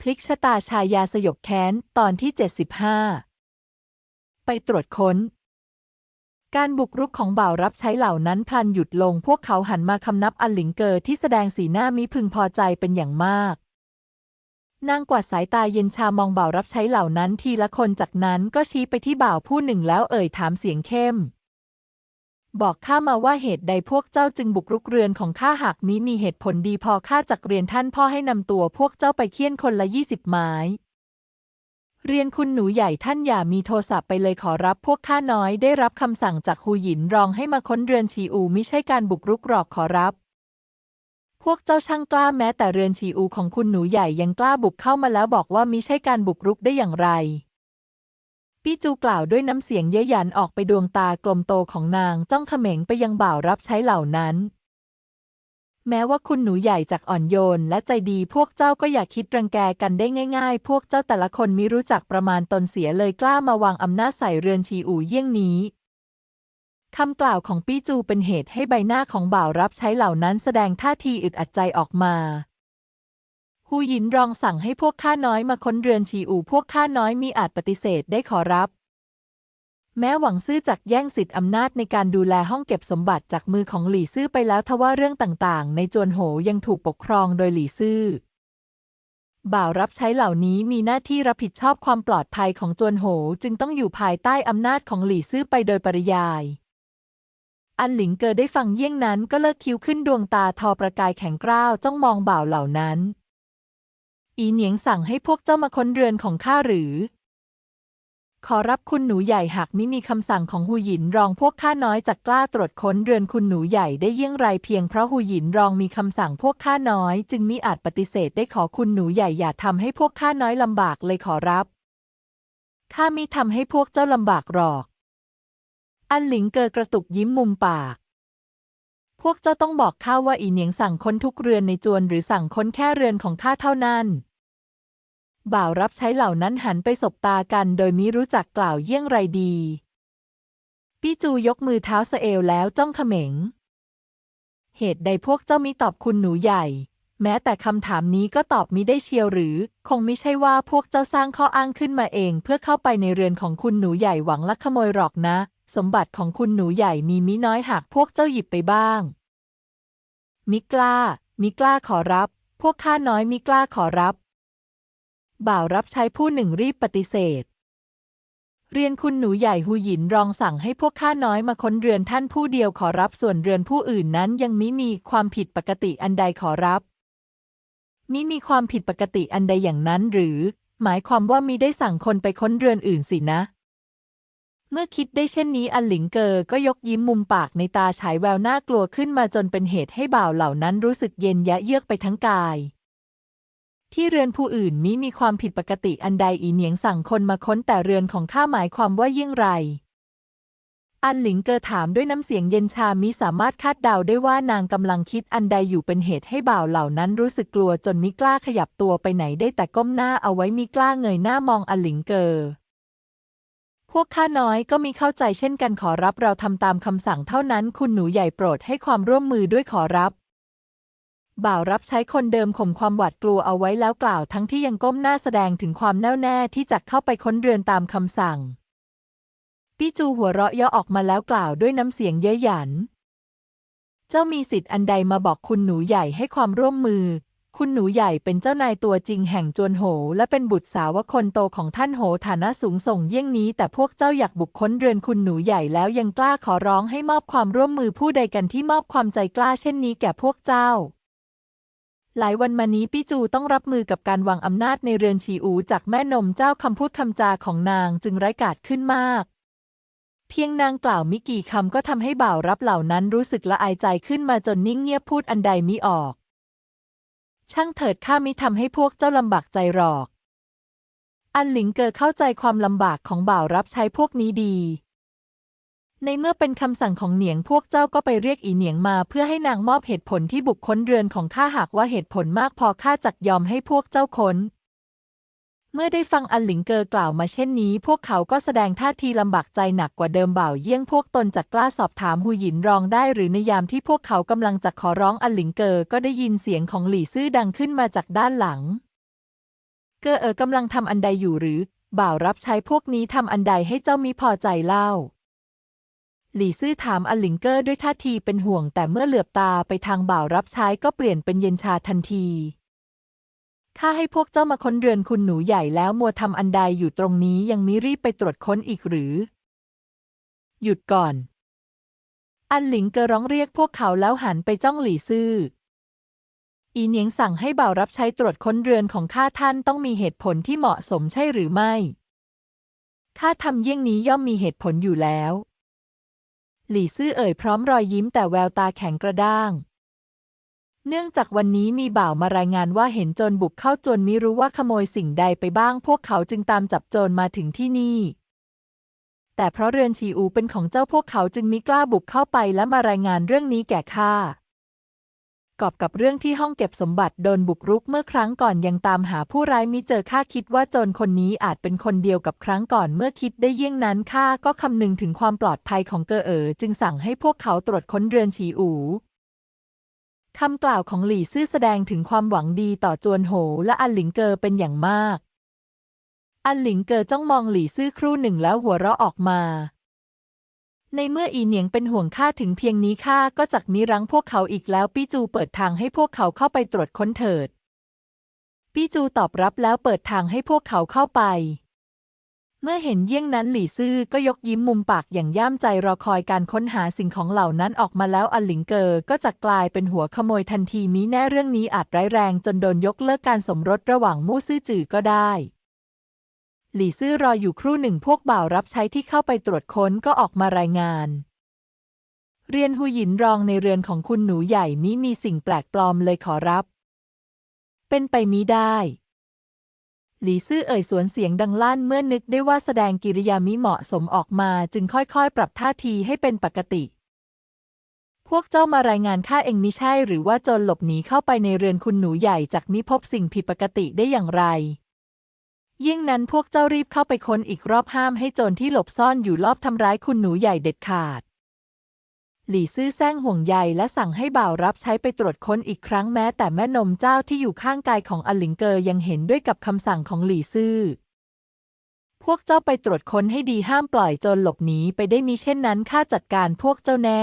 พลิกชะตาชายาสยบแค้น ตอนที่ 75 ไปตรวจค้น การบุกรุกของบ่าวรับใช้เหล่านั้นพลันหยุดลง พวกเขาหันมาคำนับอันหลิงเกอที่แสดงสีหน้ามิพึงพอใจเป็นอย่างมาก นางกวาดสายตาเย็นชามองบ่าวรับใช้เหล่านั้นทีละคนจากนั้นก็ชี้ไปที่บ่าวผู้หนึ่งแล้วเอ่ยถามเสียงเข้ม บอกข้ามาว่าเหตุใดพวกเจ้าจึงบุกรุกเรือนของข้าหากมิมีเหตุผลดีพอข้าจักเรียนท่านพ่อให้นำตัวพวกเจ้าไปเคี่ยนคนละยี่สิบไม้ เรียนคุณหนูใหญ่ท่านอย่ามีโทรศัพท์ไปเลยขอรับพวกข้าน้อยได้รับคำสั่งจากฮูหยินรองให้มาค้นเรือนชีอูไม่ใช่การบุกรุกหรอกขอรับพวกเจ้าช่างกล้าแม้แต่เรือนชีอูของคุณหนูใหญ่ยังกล้าบุกเข้ามาแล้วบอกว่ามิใช่การบุกรุกได้อย่างไร พี่จูกล่าวด้วยน้ำเสียงเย้ยหยันออกไปดวงตากลมโตของนางจ้องเขม็งไปยังบ่าวรับใช้เหล่านั้น แม้ว่าคุณหนูใหญ่จากอ่อนโยนและใจดีพวกเจ้าก็อย่าคิดรังแกกันได้ง่ายๆ พวกเจ้าแต่ละคนมิรู้จักประมาณตนเสียเลยกล้ามาวางอำนาจใส่เรือนชีอู่เยี่ยงนี้คำกล่าวของปี้จูเป็นเหตุให้ใบหน้าของบ่าวรับใช้เหล่านั้นแสดงท่าทีอึดอัดใจออกมา ฮูหยินรองสั่งให้พวกข้าน้อยมาค้นเรือนชีอู่พวกข้าน้อยมีอาจปฏิเสธได้ขอรับ แม้หวังซื่อจักแย่งสิทธิอำนาจในการดูแลห้องเก็บสมบัติจากมือของหลี่ซื่อไปแล้วทว่าเรื่องต่างๆ ในจวนโหยังถูกปกครองโดยหลี่ซื่อบ่าวรับใช้เหล่านี้มีหน้าที่รับผิดชอบความปลอดภัยของจวนโหจึงต้องอยู่ภายใต้อำนาจของหลี่ซื่อไปโดยปริยาย อันหลิงเกอได้ฟังเยี่ยงนั้นก็เลิกคิ้วขึ้นดวงตาทอประกายแข็งกร้าวจ้องมองบ่าวเหล่านั้น อีเหนียงสั่งให้พวกเจ้ามาค้นเรือนของข้าหรือ ขอรับคุณหนูใหญ่หากไมิมีคำสั่งของหูหยินรองพวกข้าน้อยจะกล้าตรวจค้นเรือนคุณหนูใหญ่ได้เยี่ยงไรเพียงเพราะหูหยินรองมีคำสั่งพวกข้าน้อย จึงมิอาจปฏิเสธได้ขอคุณหนูใหญ่อย่าทำให้พวกข้าน้อยลำบากเลยขอรับข้ามิทำให้พวกเจ้าลำบากหรอก อันหลิงเกอกระตุกยิ้มมุมปาก พวกเจ้าต้องบอกข้าว่าอีเหนียงสั่งค้นทุกเรือนในจวนหรือสั่งค้นแค่เรือนของข้าเท่านั้น บ่าวรับใช้เหล่านั้นหันไปสบตากัน โดยมิรู้จักกล่าวเยี่ยงไรดีปี้จูยกมือเท้าสเอวแล้วจ้องเขม็ง เหตุใดพวกเจ้ามิตอบคุณหนูใหญ่ แม้แต่คำถามนี้ก็ตอบมิได้เชียวหรือ คงไม่ใช่ว่าพวกเจ้าสร้างข้ออ้างขึ้นมาเอง เพื่อเข้าไปในเรือนของคุณหนูใหญ่หวังลักขโมยหรอกนะ สมบัติของคุณหนูใหญ่มีมิน้อยหากพวกเจ้าหยิบไปบ้าง มิกล้า มิกล้าขอรับ พวกข้าน้อยมิกล้าขอรับ บ่าวรับใช้ผู้หนึ่งรีบปฏิเสธ เรียนคุณหนูใหญ่หูหยินรองสั่งให้พวกข้าน้อยมาค้นเรือนท่านผู้เดียวขอรับส่วนเรือนผู้อื่นนั้นยังมิมีความผิดปกติอันใดขอรับมิมีความผิดปกติอันใดอย่างนั้นหรือ หมายความว่ามิได้สั่งคนไปค้นเรือนอื่นสินะ เมื่อคิดได้เช่นนี้อันหลิงเกอก็ยกยิ้มมุมปากในตาฉายแววน่ากลัวขึ้นมาจนเป็นเหตุให้บ่าวเหล่านั้นรู้สึกเย็นยะเยือกไปทั้งกาย ที่เรือนผู้อื่นมิมีความผิดปกติอันใดอีเหนียงสั่งคนมาค้นแต่เรือนของข้าหมายความว่าเยี่ยงไร อันหลิงเกอถามด้วยน้ำเสียงเย็นชามิสามารถคาดเดาได้ว่านางกำลังคิดอันใดอยู่เป็นเหตุให้บ่าวเหล่านั้นรู้สึกกลัวจนมิกล้าขยับตัวไปไหนได้แต่ก้มหน้าเอาไว้มิกล้าเงยหน้ามองอันหลิงเกอพวกข้าน้อยก็มีเข้าใจเช่นกันขอรับเราทำตามคำสั่งเท่านั้น คุณหนูใหญ่โปรดให้ความร่วมมือด้วยขอรับ บ่าวรับใช้คนเดิมข่มความหวาดกลัวเอาไว้แล้วกล่าวทั้งที่ยังก้มหน้าแสดงถึงความแน่วแน่ที่จะเข้าไปค้นเรือนตามคำสั่ง ปี้จูหัวเราะย่อออกมาแล้วกล่าวด้วยน้ำเสียงเย้ยหยัน เจ้ามีสิทธิ์อันใดมาบอกคุณหนูใหญ่ให้ความร่วมมือ คุณหนูใหญ่เป็นเจ้านายตัวจริงแห่งจวนโห และเป็นบุตรสาวคนโตของท่านโหฐานะสูงส่งเยี่ยงนี้ แต่พวกเจ้าอยากบุกค้นเรือนคุณหนูใหญ่แล้วยังกล้าขอร้องให้มอบความร่วมมือผู้ใดกันที่มอบความใจกล้าเช่นนี้แก่พวกเจ้า หลายวันมานี้ปี้จูต้องรับมือกับการวางอำนาจในเรือนชีอูจากแม่นมเจ้าคำพูดคำจาของนางจึงไร้กาจขึ้นมาก เพียงนางกล่าวมิกี่คำก็ทำให้บ่าวรับเหล่านั้นรู้สึกละอายใจขึ้นมาจนนิ่งเงียบพูดอันใดมิออก ช่างเถิดข้ามิทำให้พวกเจ้าลำบากใจหรอก อันหลิงเกอเข้าใจความลำบากของบ่าวรับใช้พวกนี้ดี ในเมื่อเป็นคำสั่งของเหนียงพวกเจ้าก็ไปเรียกอีเหนียงมาเพื่อให้นางมอบเหตุผลที่บุกค้นเรือนของข้าหากว่าเหตุผลมากพอข้าจักยอมให้พวกเจ้าค้น เมื่อได้ฟังอันหลิงเกอกล่าวมาเช่นนี้ พวกเขาก็แสดงท่าทีลำบากใจหนักกว่าเดิมบ่าวเยี่ยงพวกตนจักกล้าสอบถามหูหยินรองได้หรือในยามที่พวกเขากำลังจะขอร้องอันหลิงเกอก็ได้ยินเสียงของหลี่ซื่อดังขึ้นมาจากด้านหลัง เกอเอ๋อกำลังทำอันใดอยู่หรือ บ่าวรับใช้พวกนี้ทำอันใดให้เจ้ามิพอใจเล่า หลี่ซื่อถามอลิงเกอร์ด้วยท่าทีเป็นห่วง แต่เมื่อเหลือบตาไปทางบ่าวรับใช้ก็เปลี่ยนเป็นเย็นชาทันที ข้าให้พวกเจ้ามาค้นเรือนคุณหนูใหญ่แล้วมัวทำอันใดอยู่ตรงนี้ยังมิรีบไปตรวจค้นอีกหรือ หยุดก่อน อันหลิงเกอร้องเรียกพวกเขาแล้วหันไปจ้องหลี่ซื่อ อีเหนียงสั่งให้บ่าวรับใช้ตรวจค้นเรือนของข้าท่านต้องมีเหตุผลที่เหมาะสมใช่หรือไม่ ข้าทำเยี่ยงนี้ย่อมมีเหตุผลอยู่แล้ว หลี่ซื่อเอ่ยพร้อมรอยยิ้มแต่แววตาแข็งกระด้าง เนื่องจากวันนี้มีบ่าวมารายงานว่าเห็นโจรบุกเข้าจนมิรู้ว่าขโมยสิ่งใดไปบ้าง พวกเขาจึงตามจับโจรมาถึงที่นี่ แต่เพราะเรือนชีอูเป็นของเจ้าพวกเขาจึงมิกล้าบุกเข้าไปและมารายงานเรื่องนี้แก่ข้า กอบกับเรื่องที่ห้องเก็บสมบัติโดนบุกรุกเมื่อครั้งก่อนยังตามหาผู้ร้ายมิเจอข้าคิดว่าโจรคนนี้อาจเป็นคนเดียวกับครั้งก่อนเมื่อคิดได้เยี่ยงนั้นข้าก็คำนึงถึงความปลอดภัยของเกอเอ๋อจึงสั่งให้พวกเขาตรวจค้นเรือนฉีอูคำกล่าวของหลี่ซื่อแสดงถึงความหวังดีต่อจวนโหและอันหลิงเกอเป็นอย่างมาก อันหลิงเกอจ้องมองหลี่ซื่อครู่หนึ่งแล้วหัวเราะออกมา ในเมื่ออีเหนียงเป็นห่วงข้าถึงเพียงนี้ข้าก็จักมิรั้งพวกเขาอีกแล้วปี้จูเปิดทางให้พวกเขาเข้าไปตรวจค้นเถิด ปี้จูตอบรับแล้วเปิดทางให้พวกเขาเข้าไป เมื่อเห็นเยี่ยงนั้นหลี่ซื่อก็ยกยิ้มมุมปากอย่างย่ามใจรอคอยการค้นหาสิ่งของเหล่านั้นออกมาแล้วอันหลิงเกอก็จะกลายเป็นหัวขโมยทันทีมิแน่เรื่องนี้อาจร้ายแรงจนโดนยกเลิกการสมรสระหว่างมู่ซื่อจือก็ได้ หลี่ซื่อรออยู่ครู่หนึ่งพวกบ่าวรับใช้ที่เข้าไปตรวจค้นก็ออกมารายงาน เรียนหูหยินรองในเรือนของคุณหนูใหญ่มิมีสิ่งแปลกปลอมเลยขอรับ เป็นไปมิได้ หลี่ซื่อเอ่ยสวนเสียงดังลั่นเมื่อนึกได้ว่าแสดงกิริยามิเหมาะสมออกมาจึงค่อยๆ ปรับท่าทีให้เป็นปกติ พวกเจ้ามารายงานข้าเองมิใช่หรือว่าจรหลบหนีเข้าไปในเรือนคุณหนูใหญ่จากมิพบสิ่งผิดปกติได้อย่างไร ยิ่งนั้นพวกเจ้ารีบเข้าไปค้นอีกรอบห้ามให้โจรที่หลบซ่อนอยู่รอบทำร้ายคุณหนูใหญ่เด็ดขาด หลี่ซื่อแซงห่วงใยและสั่งให้บ่าวรับใช้ไปตรวจค้นอีกครั้งแม้ แต่แม่นมเจ้าที่อยู่ข้างกายของอลิงเกอยังเห็นด้วยกับคำสั่งของหลี่ซื่อ พวกเจ้าไปตรวจค้นให้ดีห้ามปล่อยโจรหลบหนีไปได้มิเช่นนั้นข้าจัดการพวกเจ้าแน่